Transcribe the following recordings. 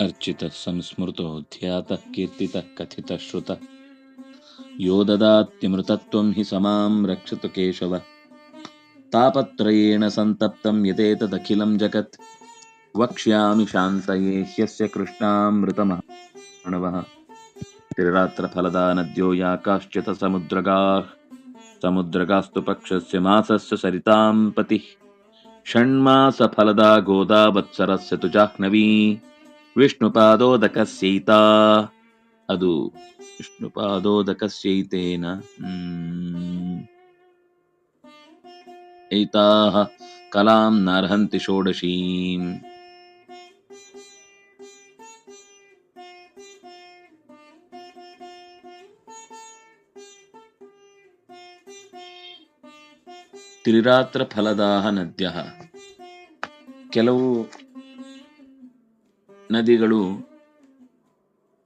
अर्चितः संस्मृतो ध्यातः, कीर्तितः, कथितः, श्रुतः। यो ददात्यमृतत्वं हि समां रक्षतु केशव। तापत्रयेण सन्तप्तं यतेतदखिलं जगत्। वक्ष्यामि शान्तये ह्यस्य त्रिरात्रफलदा नद्यो याकाश्चित समुद्रगाः समुद्रगास्तु पक्षस्य मासस्य सरितां पतिः। षण्मासफलदा गोदा वत्सरस्य तु जाह्नवी ವಿಷ್ಣುಪಾದೋದಕಸ್ಯೈತ. ಅದು ವಿಷ್ಣುಪಾದೋದಕಸ್ಯೈತೇನ. ಏತಾಹ ಕಲಾಂ ನರ್ಹಂತಿ ಷೋಡಶೀಂ. ತ್ರಿರಾತ್ರ ಫಲದಾಹ ನದ್ಯ ಕೆಲವು ನದಿಗಳು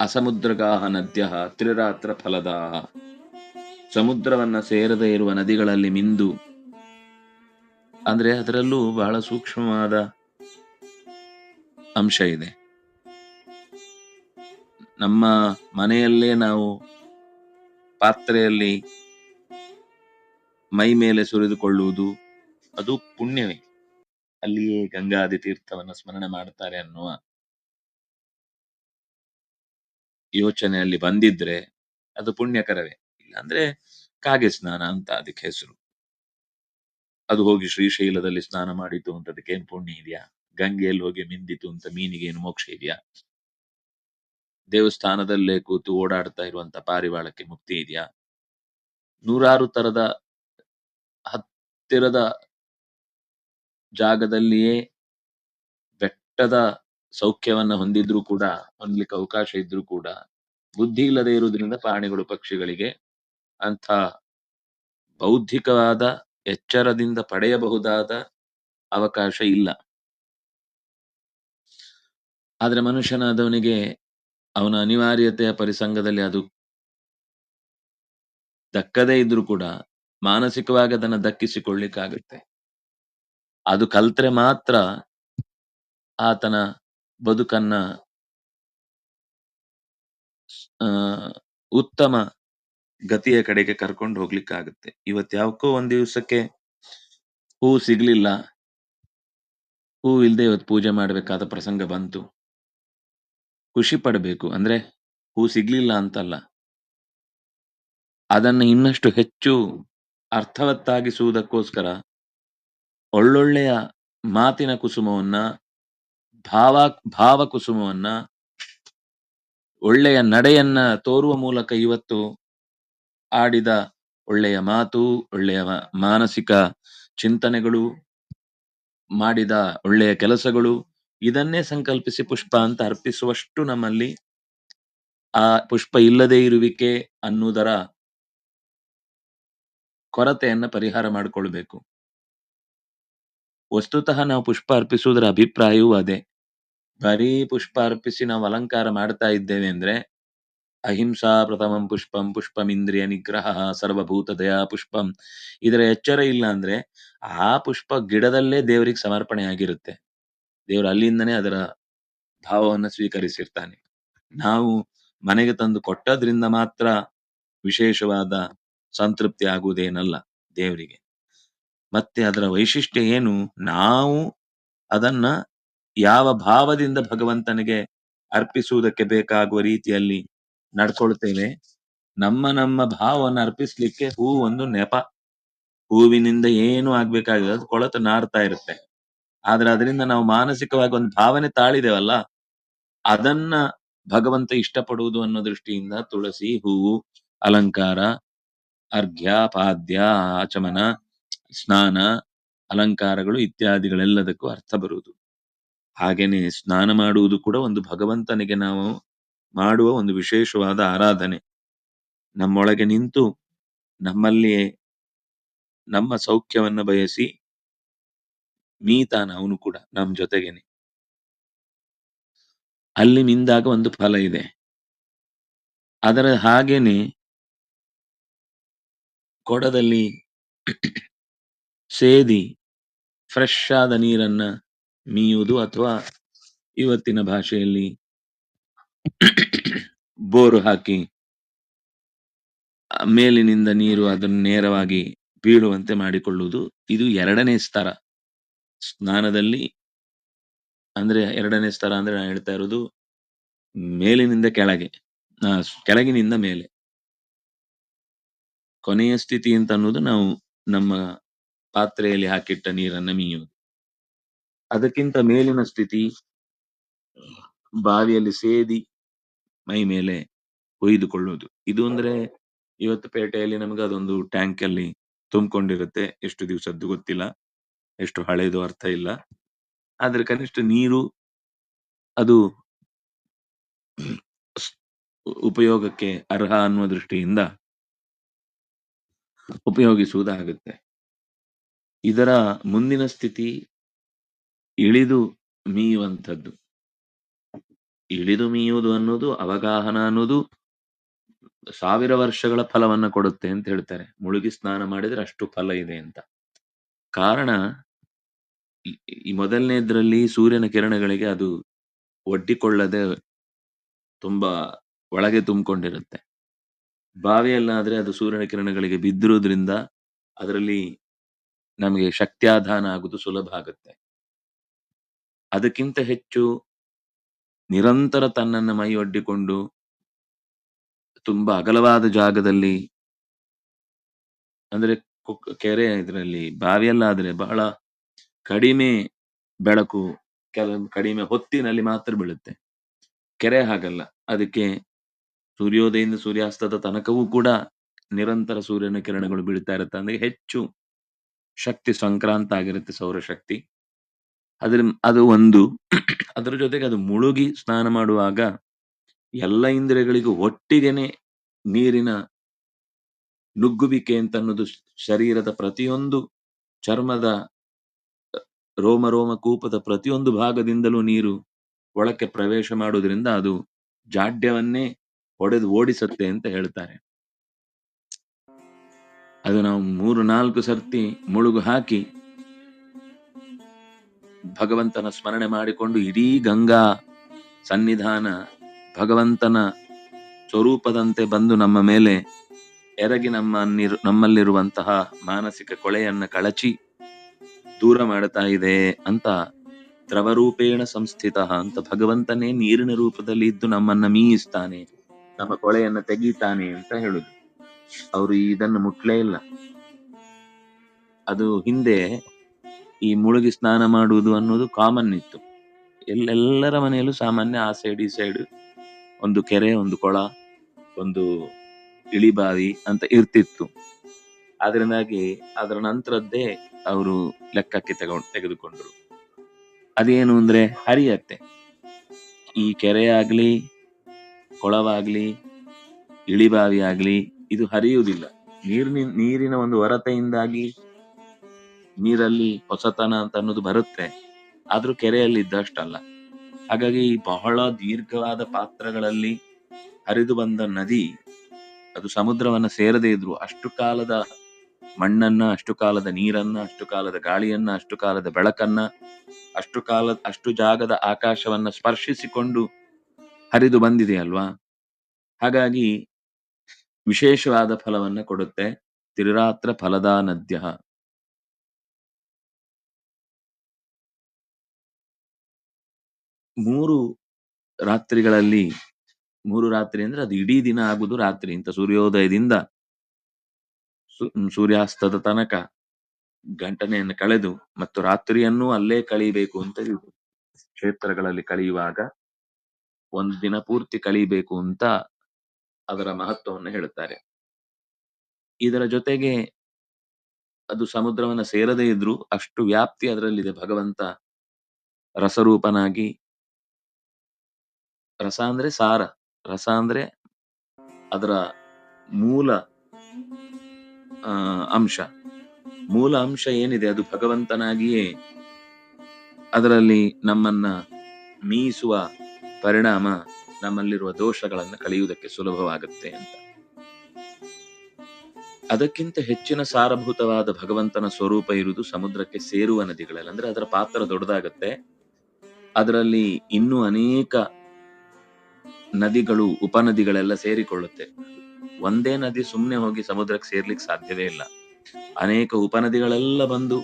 ಅಸಮುದ್ರಗಾಹ ನದ್ಯ ತ್ರಿರಾತ್ರ ಫಲದಾಹ ಸಮುದ್ರವನ್ನ ಸೇರದೇ ಇರುವ ನದಿಗಳಲ್ಲಿ ಮಿಂದು. ಅಂದ್ರೆ ಅದರಲ್ಲೂ ಬಹಳ ಸೂಕ್ಷ್ಮವಾದ ಅಂಶ ಇದೆ. ನಮ್ಮ ಮನೆಯಲ್ಲೇ ನಾವು ಪಾತ್ರೆಯಲ್ಲಿ ಮೈ ಮೇಲೆ ಸುರಿದುಕೊಳ್ಳುವುದು ಅದು ಪುಣ್ಯವೇ. ಅಲ್ಲಿಯೇ ಗಂಗಾದಿ ತೀರ್ಥವನ್ನು ಸ್ಮರಣೆ ಮಾಡ್ತಾರೆ ಅನ್ನುವ ಯೋಚನೆಯಲ್ಲಿ ಬಂದಿದ್ರೆ ಅದು ಪುಣ್ಯಕರವೇ. ಇಲ್ಲಾಂದ್ರೆ ಕಾಗೆ ಸ್ನಾನ ಅಂತ ಅದಕ್ಕೆ ಹೆಸರು. ಅದು ಹೋಗಿ ಶ್ರೀಶೈಲದಲ್ಲಿ ಸ್ನಾನ ಮಾಡಿತು ಅಂತ ಅದಕ್ಕೇನು ಪುಣ್ಯ ಇದೆಯಾ? ಗಂಗೆಯಲ್ಲಿ ಹೋಗಿ ಮಿಂದಿತು ಅಂತ ಮೀನಿಗೆ ಏನು ಮೋಕ್ಷ ಇದೆಯಾ? ದೇವಸ್ಥಾನದಲ್ಲೇ ಕೂತು ಓಡಾಡ್ತಾ ಇರುವಂತ ಪಾರಿವಾಳಕ್ಕೆ ಮುಕ್ತಿ ಇದೆಯಾ? ನೂರಾರು ತರದ ಹತ್ತಿರದ ಜಾಗದಲ್ಲಿಯೇ ಬೆಟ್ಟದ ಸೌಖ್ಯವನ್ನ ಹೊಂದಿದ್ರೂ ಕೂಡ, ಹೊಂದ್ಲಿಕ್ಕೆ ಅವಕಾಶ ಇದ್ರೂ ಕೂಡ, ಬುದ್ಧಿ ಇಲ್ಲದೆ ಇರುವುದರಿಂದ ಪ್ರಾಣಿಗಳು ಪಕ್ಷಿಗಳಿಗೆ ಅಂಥ ಬೌದ್ಧಿಕವಾದ ಎಚ್ಚರದಿಂದ ಪಡೆಯಬಹುದಾದ ಅವಕಾಶ ಇಲ್ಲ. ಆದ್ರೆ ಮನುಷ್ಯನಾದವನಿಗೆ ಅವನ ಅನಿವಾರ್ಯತೆಯ ಪರಿಸಂಗದಲ್ಲಿ ಅದು ದಕ್ಕದೇ ಇದ್ರೂ ಕೂಡ ಮಾನಸಿಕವಾಗಿ ಅದನ್ನ ದಕ್ಕಿಸಿಕೊಳ್ಳಿಕ್ಕಾಗುತ್ತೆ. ಅದು ಕಲ್ತ್ರೆ ಮಾತ್ರ ಆತನ ಬದುಕನ್ನ ಉತ್ತಮ ಗತಿಯ ಕಡೆಗೆ ಕರ್ಕೊಂಡು ಹೋಗ್ಲಿಕ್ಕಾಗುತ್ತೆ. ಇವತ್ ಯಾವಕ್ಕೋ ಒಂದ್ ದಿವ್ಸಕ್ಕೆ ಹೂ ಸಿಗ್ಲಿಲ್ಲ. ಹೂ ಇಲ್ದೆ ಇವತ್ತು ಪೂಜೆ ಮಾಡ್ಬೇಕಾದ ಪ್ರಸಂಗ ಬಂತು. ಖುಷಿ ಪಡಬೇಕು. ಅಂದ್ರೆ ಹೂ ಸಿಗ್ಲಿಲ್ಲ ಅಂತಲ್ಲ. ಅದನ್ನ ಇನ್ನಷ್ಟು ಹೆಚ್ಚು ಅರ್ಥವತ್ತಾಗಿಸುವುದಕ್ಕೋಸ್ಕರ ಒಳ್ಳೊಳ್ಳೆಯ ಮಾತಿನ ಕುಸುಮವನ್ನ ಭಾವ ಭಾವ ಕುಸುಮವನ್ನ ಒಳ್ಳೆಯ ನಡೆಯನ್ನ ತೋರುವ ಮೂಲಕ ಇವತ್ತು ಆಡಿದ ಒಳ್ಳೆಯ ಮಾತು, ಒಳ್ಳೆಯ ಮಾನಸಿಕ ಚಿಂತನೆಗಳು, ಮಾಡಿದ ಒಳ್ಳೆಯ ಕೆಲಸಗಳು, ಇದನ್ನೇ ಸಂಕಲ್ಪಿಸಿ ಪುಷ್ಪ ಅಂತ ಅರ್ಪಿಸುವಷ್ಟು ನಮ್ಮಲ್ಲಿ ಆ ಪುಷ್ಪ ಇಲ್ಲದೆ ಇರುವಿಕೆ ಅನ್ನುವುದರ ಕೊರತೆಯನ್ನ ಪರಿಹಾರ ಮಾಡಿಕೊಳ್ಬೇಕು. ವಸ್ತುತಃ ನಾವು ಪುಷ್ಪ ಅರ್ಪಿಸುವುದರ ಅಭಿಪ್ರಾಯವೂ ಅದೇ. ಬರೀ ಪುಷ್ಪ ಅರ್ಪಿಸಿ ನಾವು ಅಲಂಕಾರ ಮಾಡ್ತಾ ಇದ್ದೇವೆ ಅಂದ್ರೆ ಅಹಿಂಸಾ ಪ್ರಥಮಂ ಪುಷ್ಪಂ ಪುಷ್ಪಮಿಂದ್ರಿಯ ನಿಗ್ರಹ ಸರ್ವಭೂತ ದಯಾ ಪುಷ್ಪಂ. ಇದರ ಎಚ್ಚರ ಇಲ್ಲ ಅಂದ್ರೆ ಆ ಪುಷ್ಪ ಗಿಡದಲ್ಲೇ ದೇವರಿಗೆ ಸಮರ್ಪಣೆ ಆಗಿರುತ್ತೆ. ದೇವರು ಅಲ್ಲಿಂದನೇ ಅದರ ಭಾವವನ್ನು ಸ್ವೀಕರಿಸಿರ್ತಾನೆ. ನಾವು ಮನೆಗೆ ತಂದು ಕೊಟ್ಟದ್ರಿಂದ ಮಾತ್ರ ವಿಶೇಷವಾದ ಸಂತೃಪ್ತಿ ಆಗುವುದೇನಲ್ಲ ದೇವರಿಗೆ. ಮತ್ತೆ ಅದರ ವೈಶಿಷ್ಟ್ಯ ಏನು? ನಾವು ಅದನ್ನ ಯಾವ ಭಾವದಿಂದ ಭಗವಂತನಿಗೆ ಅರ್ಪಿಸುವುದಕ್ಕೆ ಬೇಕಾಗುವ ರೀತಿಯಲ್ಲಿ ನಡ್ಕೊಳ್ತೇವೆ. ನಮ್ಮ ನಮ್ಮ ಭಾವವನ್ನು ಅರ್ಪಿಸ್ಲಿಕ್ಕೆ ಹೂ ಒಂದು ನೆಪ. ಹೂವಿನಿಂದ ಏನು ಆಗ್ಬೇಕಾಗಿಲ್ಲ, ಅದು ಕೊಳತು ನಾರ್ತಾ ಇರುತ್ತೆ. ಆದ್ರೆ ಅದರಿಂದ ನಾವು ಮಾನಸಿಕವಾಗಿ ಒಂದು ಭಾವನೆ ತಾಳಿದೇವಲ್ಲ, ಅದನ್ನ ಭಗವಂತ ಇಷ್ಟಪಡುವುದು ಅನ್ನೋ ದೃಷ್ಟಿಯಿಂದ ತುಳಸಿ ಹೂವು ಅಲಂಕಾರ, ಅರ್ಘ್ಯ, ಪಾದ್ಯ, ಆಚಮನ, ಸ್ನಾನ, ಅಲಂಕಾರಗಳು ಇತ್ಯಾದಿಗಳೆಲ್ಲದಕ್ಕೂ ಅರ್ಥ ಬರುವುದು. ಹಾಗೇನೆ ಸ್ನಾನ ಮಾಡುವುದು ಕೂಡ ಒಂದು ಭಗವಂತನಿಗೆ ನಾವು ಮಾಡುವ ಒಂದು ವಿಶೇಷವಾದ ಆರಾಧನೆ. ನಮ್ಮೊಳಗೆ ನಿಂತು ನಮ್ಮಲ್ಲಿಯೇ ನಮ್ಮ ಸೌಖ್ಯವನ್ನ ಬಯಸಿ ಮೀತಾನ ಅವನು ಕೂಡ ನಮ್ಮ ಜೊತೆಗೇನೆ. ಅಲ್ಲಿ ನಿಂದಾಗ ಒಂದು ಫಲ ಇದೆ. ಅದರ ಹಾಗೇನೆ ಕೊಡದಲ್ಲಿ ಸೇದಿ ಫ್ರೆಶ್ ಆದ ನೀರನ್ನ ಮೀಯುವುದು ಅಥವಾ ಇವತ್ತಿನ ಭಾಷೆಯಲ್ಲಿ ಬೋರು ಹಾಕಿ ಮೇಲಿನಿಂದ ನೀರು ಅದನ್ನು ನೇರವಾಗಿ ಬೀಳುವಂತೆ ಮಾಡಿಕೊಳ್ಳುವುದು. ಇದು ಎರಡನೇ ಸ್ತರ. ಸ್ನಾನದಲ್ಲಿ ಅಂದ್ರೆ ಎರಡನೇ ಸ್ತರ ಅಂದ್ರೆ ನಾನು ಹೇಳ್ತಾ ಇರೋದು ಮೇಲಿನಿಂದ ಕೆಳಗೆ. ಕೆಳಗಿನಿಂದ ಮೇಲೆ. ಕೊನೆಯ ಸ್ಥಿತಿ ಅಂತ ಅನ್ನೋದು ನಾವು ನಮ್ಮ ಪಾತ್ರೆಯಲ್ಲಿ ಹಾಕಿಟ್ಟ ನೀರನ್ನ ಮೀಯುವುದು. ಅದಕ್ಕಿಂತ ಮೇಲಿನ ಸ್ಥಿತಿ, ಬಾವಿಯಲ್ಲಿ ಸೇದಿ ಮೈ ಮೇಲೆ ಒಯ್ದುಕೊಳ್ಳುವುದು. ಇದು ಅಂದ್ರೆ ಇವತ್ತು ಪೇಟೆಯಲ್ಲಿ ನಮಗೆ ಅದೊಂದು ಟ್ಯಾಂಕ್ ಅಲ್ಲಿ ತುಂಬಿಕೊಂಡಿರುತ್ತೆ. ಎಷ್ಟು ದಿವಸದ್ದು ಗೊತ್ತಿಲ್ಲ. ಎಷ್ಟು ಹಳೆದು ಅರ್ಥ ಇಲ್ಲ. ಆದ್ರೆ ಕನಿಷ್ಠ ನೀರು ಅದು ಉಪಯೋಗಕ್ಕೆ ಅರ್ಹ ಅನ್ನುವ ದೃಷ್ಟಿಯಿಂದ ಉಪಯೋಗಿಸುವುದಾಗುತ್ತೆ. ಇದರ ಮುಂದಿನ ಸ್ಥಿತಿ ಇಳಿದು ಮೀಯುವಂಥದ್ದು. ಇಳಿದು ಮೀಯುವುದು ಅನ್ನೋದು ಅವಗಾಹನ ಅನ್ನೋದು ಸಾವಿರ ವರ್ಷಗಳ ಫಲವನ್ನ ಕೊಡುತ್ತೆ ಅಂತ ಹೇಳ್ತಾರೆ. ಮುಳುಗಿ ಸ್ನಾನ ಮಾಡಿದ್ರೆ ಅಷ್ಟು ಫಲ ಇದೆ ಅಂತ. ಕಾರಣ ಈ ಮೊದಲನೇದ್ರಲ್ಲಿ ಸೂರ್ಯನ ಕಿರಣಗಳಿಗೆ ಅದು ಒಡ್ಡಿಕೊಳ್ಳದೆ ತುಂಬಾ ಒಳಗೆ ತುಂಬಿಕೊಂಡಿರುತ್ತೆ. ಬಾವಿಯಲ್ಲಾದ್ರೆ ಅದು ಸೂರ್ಯನ ಕಿರಣಗಳಿಗೆ ಬಿದ್ದಿರೋದ್ರಿಂದ ಅದರಲ್ಲಿ ನಮಗೆ ಶಕ್ತ್ಯಾಧಾನ ಆಗುದು ಸುಲಭ ಆಗುತ್ತೆ. ಅದಕ್ಕಿಂತ ಹೆಚ್ಚು ನಿರಂತರ ತನ್ನನ್ನು ಮೈ ಒಡ್ಡಿಕೊಂಡು ತುಂಬಾ ಅಗಲವಾದ ಜಾಗದಲ್ಲಿ ಅಂದ್ರೆ ಕೆರೆ ಇದರಲ್ಲಿ, ಬಾವಿಯಲ್ಲಾದ್ರೆ ಬಹಳ ಕಡಿಮೆ ಬೆಳಕು, ಕೆಲ, ಕಡಿಮೆ ಹೊತ್ತಿನಲ್ಲಿ ಮಾತ್ರ ಬೀಳುತ್ತೆ. ಕೆರೆ ಹಾಗಲ್ಲ, ಅದಕ್ಕೆ ಸೂರ್ಯೋದಯದಿಂದ ಸೂರ್ಯಾಸ್ತದ ತನಕವೂ ಕೂಡ ನಿರಂತರ ಸೂರ್ಯನ ಕಿರಣಗಳು ಬೀಳ್ತಾ ಇರುತ್ತೆ. ಅಂದ್ರೆ ಹೆಚ್ಚು ಶಕ್ತಿ ಸಂಕ್ರಾಂತ ಆಗಿರುತ್ತೆ ಸೌರಶಕ್ತಿ. ಅದ್ರ, ಅದು ಒಂದು. ಅದರ ಜೊತೆಗೆ ಅದು ಮುಳುಗಿ ಸ್ನಾನ ಮಾಡುವಾಗ ಎಲ್ಲ ಇಂದ್ರಿಯಗಳಿಗೂ ಒಟ್ಟಿಗೆನೆ ನೀರಿನ ನುಗ್ಗುವಿಕೆ ಅಂತ ಅನ್ನೋದು ಶರೀರದ ಪ್ರತಿಯೊಂದು ಚರ್ಮದ ರೋಮ ರೋಮ ಕೂಪದ ಪ್ರತಿಯೊಂದು ಭಾಗದಿಂದಲೂ ನೀರು ಒಳಕ್ಕೆ ಪ್ರವೇಶ ಮಾಡುವುದರಿಂದ ಅದು ಜಾಡ್ಯವನ್ನೇ ಹೊಡೆದು ಓಡಿಸುತ್ತೆ ಅಂತ ಹೇಳ್ತಾರೆ. ಅದು ನಾವು ಮೂರು ನಾಲ್ಕು ಸರ್ತಿ ಮುಳುಗು ಹಾಕಿ ಭಗವಂತನ ಸ್ಮರಣೆ ಮಾಡಿಕೊಂಡು ಇಡೀ ಗಂಗಾ ಸನ್ನಿಧಾನ ಭಗವಂತನ ಸ್ವರೂಪದಂತೆ ಬಂದು ನಮ್ಮ ಮೇಲೆ ಎರಗಿ ನಮ್ಮ ನಮ್ಮಲ್ಲಿರುವಂತಹ ಮಾನಸಿಕ ಕೊಳೆಯನ್ನು ಕಳಚಿ ದೂರ ಮಾಡ್ತಾ ಇದೆ ಅಂತ ದ್ರವರೂಪೇಣ ಸಂಸ್ಥಿತ ಅಂತ ಭಗವಂತನೇ ನೀರಿನ ರೂಪದಲ್ಲಿ ಇದ್ದು ನಮ್ಮನ್ನ ಮೀಯಿಸ್ತಾನೆ, ನಮ್ಮ ಕೊಳೆಯನ್ನ ತೆಗೀತಾನೆ ಅಂತ ಹೇಳುದು. ಅವರು ಇದನ್ನು ಮುಟ್ಲೇ ಇಲ್ಲ. ಅದು ಹಿಂದೆ ಈ ಮುಳುಗಿ ಸ್ನಾನ ಮಾಡುವುದು ಅನ್ನೋದು ಕಾಮನ್ ಇತ್ತು. ಎಲ್ಲೆಲ್ಲರ ಮನೆಯಲ್ಲೂ ಸಾಮಾನ್ಯ ಆ ಸೈಡ್ ಈ ಸೈಡ್ ಒಂದು ಕೆರೆ, ಒಂದು ಕೊಳ, ಒಂದು ಇಳಿಬಾವಿ ಅಂತ ಇರ್ತಿತ್ತು. ಅದರಿಂದಾಗಿ ಅದರ ನಂತರದ್ದೇ ಅವರು ಲೆಕ್ಕಕ್ಕೆ ತಗೊಂಡು ತೆಗೆದುಕೊಂಡ್ರು. ಅದೇನು ಅಂದ್ರೆ ಹರಿಯತ್ತೆ. ಈ ಕೆರೆ ಆಗ್ಲಿ ಕೊಳವಾಗ್ಲಿ ಇಳಿಬಾವಿ ಆಗ್ಲಿ ಇದು ಹರಿಯುವುದಿಲ್ಲ. ನೀರಿನ ನೀರಿನ ಒಂದು ಹೊರತೆಯಿಂದಾಗಿ ನೀರಲ್ಲಿ ಹೊಸತನ ಅಂತ ಅನ್ನೋದು ಬರುತ್ತೆ. ಆದ್ರೂ ಕೆರೆಯಲ್ಲಿ ಇದ್ದಷ್ಟಲ್ಲ. ಹಾಗಾಗಿ ಬಹಳ ದೀರ್ಘವಾದ ಪಾತ್ರಗಳಲ್ಲಿ ಹರಿದು ಬಂದ ನದಿ, ಅದು ಸಮುದ್ರವನ್ನ ಸೇರದೇ ಇದ್ರು. ಅಷ್ಟು ಕಾಲದ ಮಣ್ಣನ್ನ, ಅಷ್ಟು ಕಾಲದ ನೀರನ್ನ, ಅಷ್ಟು ಕಾಲದ ಗಾಳಿಯನ್ನ, ಅಷ್ಟು ಕಾಲದ ಬೆಳಕನ್ನ, ಅಷ್ಟು ಕಾಲ, ಅಷ್ಟು ಜಾಗದ ಆಕಾಶವನ್ನ ಸ್ಪರ್ಶಿಸಿಕೊಂಡು ಹರಿದು ಬಂದಿದೆ ಅಲ್ವಾ? ಹಾಗಾಗಿ ವಿಶೇಷವಾದ ಫಲವನ್ನ ಕೊಡುತ್ತೆ. ತಿರುರಾತ್ರ ಫಲದ ನದ್ಯ ಮೂರು ರಾತ್ರಿಗಳಲ್ಲಿ, ಮೂರು ರಾತ್ರಿ ಅಂದ್ರೆ ಅದು ಇಡೀ ದಿನ ಆಗುದು ರಾತ್ರಿ. ಅಂತ ಸೂರ್ಯೋದಯದಿಂದ ಸೂರ್ಯಾಸ್ತದ ತನಕ ಗಂಟನೆಯನ್ನು ಕಳೆದು ಮತ್ತು ರಾತ್ರಿಯನ್ನು ಅಲ್ಲೇ ಕಳೀಬೇಕು ಅಂತ. ಕ್ಷೇತ್ರಗಳಲ್ಲಿ ಕಳೆಯುವಾಗ ಒಂದು ದಿನ ಪೂರ್ತಿ ಕಳೀಬೇಕು ಅಂತ ಅದರ ಮಹತ್ವವನ್ನು ಹೇಳುತ್ತಾರೆ. ಇದರ ಜೊತೆಗೆ ಅದು ಸಮುದ್ರವನ್ನ ಸೇರದೇ ಇದ್ರೂ ಅಷ್ಟು ವ್ಯಾಪ್ತಿ ಅದರಲ್ಲಿದೆ. ಭಗವಂತ ರಸರೂಪನಾಗಿ ರಸ ಅಂದ್ರೆ ಸಾರ, ರಸ ಅಂದ್ರೆ ಅದರ ಮೂಲ ಅಂಶ. ಮೂಲ ಅಂಶ ಏನಿದೆ? ಅದು ಭಗವಂತನಾಗಿಯೇ ಅದರಲ್ಲಿ ನಮ್ಮನ್ನ ಮೀಸುವ ಪರಿಣಾಮ ನಮ್ಮಲ್ಲಿರುವ ದೋಷಗಳನ್ನು ಕಳೆಯುವುದಕ್ಕೆ ಸುಲಭವಾಗುತ್ತೆ ಅಂತ. ಅದಕ್ಕಿಂತ ಹೆಚ್ಚಿನ ಸಾರಭೂತವಾದ ಭಗವಂತನ ಸ್ವರೂಪ ಇರುವುದು ಸಮುದ್ರಕ್ಕೆ ಸೇರುವ ನದಿಗಳಲ್ಲಿ. ಅಂದ್ರೆ ಅದರ ಪಾತ್ರ ದೊಡ್ಡದಾಗತ್ತೆ. ಅದರಲ್ಲಿ ಇನ್ನೂ ಅನೇಕ ನದಿಗಳು, ಉಪನದಿಗಳೆಲ್ಲ ಸೇರಿಕೊಳ್ಳುತ್ತೆ. ಒಂದೇ ನದಿ ಸುಮ್ಮನೆ ಹೋಗಿ ಸಮುದ್ರಕ್ಕೆ ಸೇರ್ಲಿಕ್ಕೆ ಸಾಧ್ಯವೇ ಇಲ್ಲ. ಅನೇಕ ಉಪನದಿಗಳೆಲ್ಲ ಬಂದು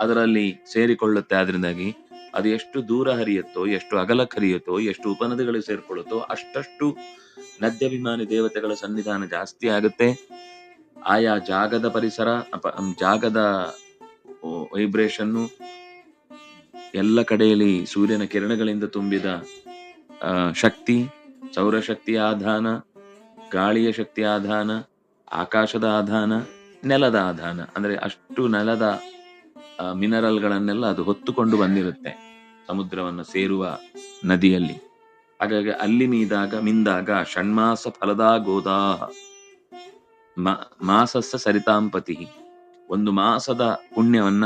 ಅದರಲ್ಲಿ ಸೇರಿಕೊಳ್ಳುತ್ತೆ. ಆದ್ರಿಂದಾಗಿ ಅದು ಎಷ್ಟು ದೂರ ಹರಿಯುತ್ತೋ, ಎಷ್ಟು ಅಗಲಕ್ಕೆ ಹರಿಯುತ್ತೋ, ಎಷ್ಟು ಉಪನದಿಗಳು ಸೇರ್ಕೊಳ್ಳುತ್ತೋ, ಅಷ್ಟಷ್ಟು ನದ್ಯಾಭಿಮಾನಿ ದೇವತೆಗಳ ಸನ್ನಿಧಾನ ಜಾಸ್ತಿ ಆಗುತ್ತೆ. ಆಯಾ ಜಾಗದ ಪರಿಸರ ಜಾಗದ ವೈಬ್ರೇಷನ್ನು ಎಲ್ಲ ಕಡೆಯಲ್ಲಿ ಸೂರ್ಯನ ಕಿರಣಗಳಿಂದ ತುಂಬಿದ ಶಕ್ತಿ ಸೌರಶಕ್ತಿಯ ಆಧಾನ, ಗಾಳಿಯ ಶಕ್ತಿಯ ಆಧಾನ, ಆಕಾಶದ ಆಧಾನ, ನೆಲದ ಆಧಾನ. ಅಂದ್ರೆ ಅಷ್ಟು ನೆಲದ ಮಿನರಲ್ಗಳನ್ನೆಲ್ಲ ಅದು ಹೊತ್ತುಕೊಂಡು ಬಂದಿರುತ್ತೆ ಸಮುದ್ರವನ್ನು ಸೇರುವ ನದಿಯಲ್ಲಿ. ಹಾಗಾಗಿ ಅಲ್ಲಿ ಮೀದಾಗ, ಮಿಂದಾಗ, ಷಣ್ಮಾಸ ಫಲದ ಗೋದಾ ಮಾಸಸ್ಸ ಸರಿತಾಂಪತಿ. ಒಂದು ಮಾಸದ ಪುಣ್ಯವನ್ನ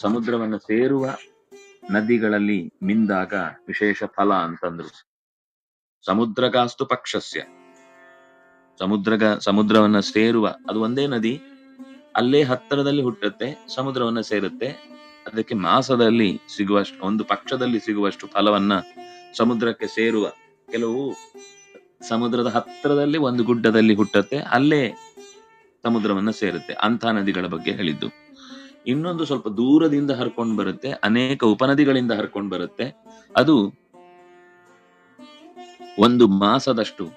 ಸಮುದ್ರವನ್ನ ಸೇರುವ ನದಿಗಳಲ್ಲಿ ಮಿಂದಾಗ ವಿಶೇಷ ಫಲ ಅಂತಂದ್ರು. ಸಮುದ್ರಗಾಸ್ತು ಪಕ್ಷಸ್ಯ. ಸಮುದ್ರಗ, ಸಮುದ್ರವನ್ನ ಸೇರುವ, ಅದು ಒಂದೇ ನದಿ, ಅಲ್ಲೇ ಹತ್ತಿರದಲ್ಲಿ ಹುಟ್ಟುತ್ತೆ ಸಮುದ್ರವನ್ನ ಸೇರುತ್ತೆ. ಅದಕ್ಕೆ ಮಾಸದಲ್ಲಿ ಸಿಗುವಷ್ಟು, ಒಂದು ಪಕ್ಷದಲ್ಲಿ ಸಿಗುವಷ್ಟು ಫಲವನ್ನ ಸಮುದ್ರಕ್ಕೆ ಸೇರುವ ಕೆಲವು ಸಮುದ್ರದ ಹತ್ತಿರದಲ್ಲಿ ಒಂದು ಗುಡ್ಡದಲ್ಲಿ ಹುಟ್ಟುತ್ತೆ, ಅಲ್ಲೇ ಸಮುದ್ರವನ್ನ ಸೇರುತ್ತೆ, ಅಂಥ ನದಿಗಳ ಬಗ್ಗೆ ಹೇಳಿದ್ದು. ಇನ್ನೊಂದು ಸ್ವಲ್ಪ ದೂರದಿಂದ ಹರ್ಕೊಂಡು ಬರುತ್ತೆ, ಅನೇಕ ಉಪನದಿಗಳಿಂದ ಹರ್ಕೊಂಡು ಬರುತ್ತೆ. ಅದು ಒಂದು ಮಾಸದಷ್ಟು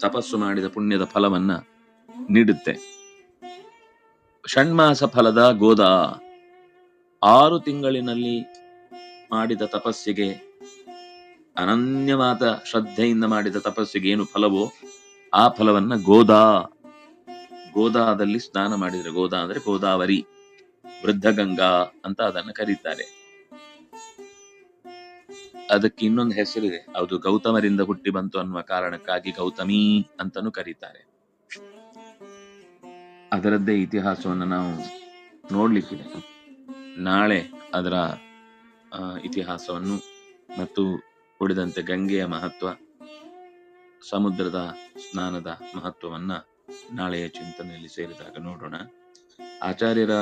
ತಪಸ್ಸು ಮಾಡಿದ ಪುಣ್ಯದ ಫಲವನ್ನ ನೀಡುತ್ತೆ. ಷಣ್ಮಾಸ ಫಲದ ಗೋದ ಆರು ತಿಂಗಳಿನಲ್ಲಿ ಮಾಡಿದ ತಪಸ್ಸಿಗೆ, ಅನನ್ಯವಾದ ಶ್ರದ್ಧೆಯಿಂದ ಮಾಡಿದ ತಪಸ್ಸಿಗೆ ಏನು ಫಲವೋ ಆ ಫಲವನ್ನ ಗೋದಾ, ಗೋದಾದಲ್ಲಿ ಸ್ನಾನ ಮಾಡಿದರೆ ಗೋದಾ ಅಂದ್ರೆ ಗೋದಾವರಿ, ವೃದ್ಧಗಂಗಾ ಅಂತ ಅದನ್ನ ಕರೀತಾರೆ. ಅದಕ್ಕೆ ಇನ್ನೊಂದು ಹೆಸರಿದೆ. ಅದು ಗೌತಮರಿಂದ ಹುಟ್ಟಿ ಬಂತು ಅನ್ನುವ ಕಾರಣಕ್ಕಾಗಿ ಗೌತಮಿ ಅಂತಾನು ಕರೀತಾರೆ. ಅದರದ್ದೇ ಇತಿಹಾಸವನ್ನು ನಾವು ನೋಡ್ಲಿಕ್ಕಿದೆ. ನಾಳೆ ಅದರ ಇತಿಹಾಸವನ್ನು ಮತ್ತು ಉಳಿದಂತೆ ಗಂಗೆಯ ಮಹತ್ವ, ಸಮುದ್ರದ ಸ್ನಾನದ ಮಹತ್ವವನ್ನ ನಾಳೆಯ ಚಿಂತನೆಯಲ್ಲಿ ಸೇರಿದಾಗ ನೋಡೋಣ. ಆಚಾರ್ಯರ